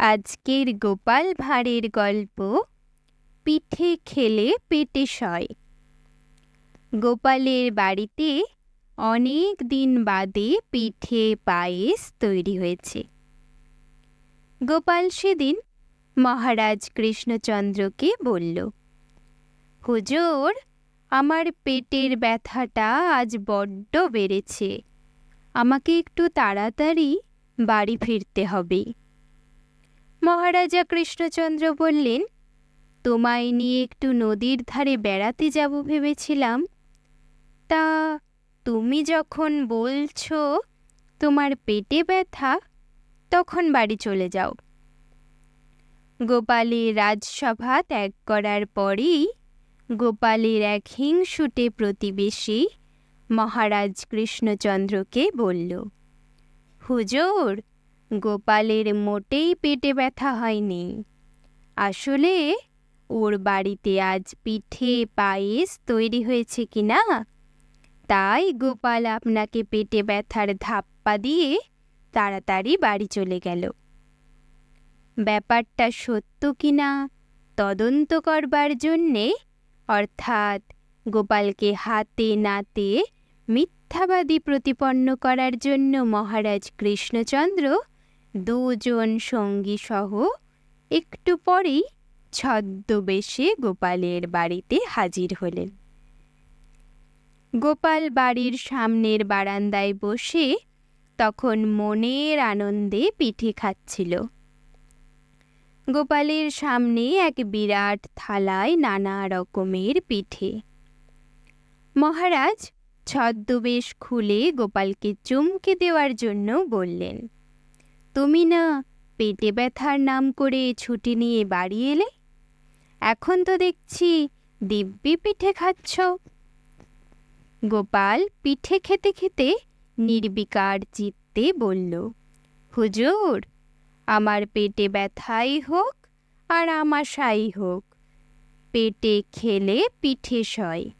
আজকের গোপাল ভাঁড়ের গল্প, পিঠে খেলে পেটে সয়। গোপালের বাড়িতে অনেক দিন বাদে পিঠে পায়েস তৈরি হয়েছে। গোপাল সেদিন মহারাজ কৃষ্ণচন্দ্রকে বলল, হুজুর, আমার পেটের ব্যথাটা আজ বড্ড বেড়েছে। আমাকে একটু তাড়াতাড়ি বাড়ি ফিরতে হবে। মহারাজা কৃষ্ণচন্দ্র বললেন, তোমায় নিয়ে একটু নদীর ধারে বেড়াতে যাব ভেবেছিলাম। তা তুমি যখন বলছো তোমার পেটে ব্যথা, তখন বাড়ি চলে যাও। গোপালের রাজসভা ত্যাগ করার পরেই গোপালের এক হিংসুটে প্রতিবেশী মহারাজ কৃষ্ণচন্দ্রকে বলল, হুজুর গোপালের মোটেই পেটে ব্যথা হয়নি। আসলে ওর বাড়িতে আজ পিঠে পায়েস তৈরি হয়েছে কি না তাই গোপাল আপনাকে পেটে ব্যথার ধাপ্পা দিয়ে তাড়াতাড়ি বাড়ি চলে গেল। ব্যাপারটা সত্য কিনা তদন্ত করবার জন্যে অর্থাৎ গোপালকে হাতে নাতে মিথ্যাবাদী প্রতিপন্ন করার জন্য মহারাজ কৃষ্ণচন্দ্র দুজন সঙ্গী সহ একটু পরেই ছদ্মবেশে গোপালের বাড়িতে হাজির হলেন। গোপাল বাড়ির সামনের বারান্দায় বসে তখন মনের আনন্দে পিঠে খাচ্ছিল। গোপালের সামনে এক বিরাট থালায় নানা রকমের পিঠে। মহারাজ ছদ্মবেশ খুলে গোপালকে চমকে দেওয়ার জন্য বললেন তুমি না পেটে ব্যথার নাম করে ছুটি নিয়ে বাড়ি এলে? এখন তো দেখছি দিব্যি পিঠে খাচ্ছ। গোপাল পিঠে খেতে খেতে নির্বিকার চিত্তে বলল, হুজুর, আমার পেটে ব্যথাই হোক আর আমাশাই হোক। পেটে খেলে পিঠে সয়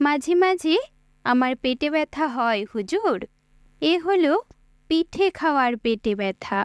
মাঝে মাঝে আমার পেটে ব্যথা হয়, হুজুর। এ হলো পিঠে খাওয়ার পেটে ব্যথা।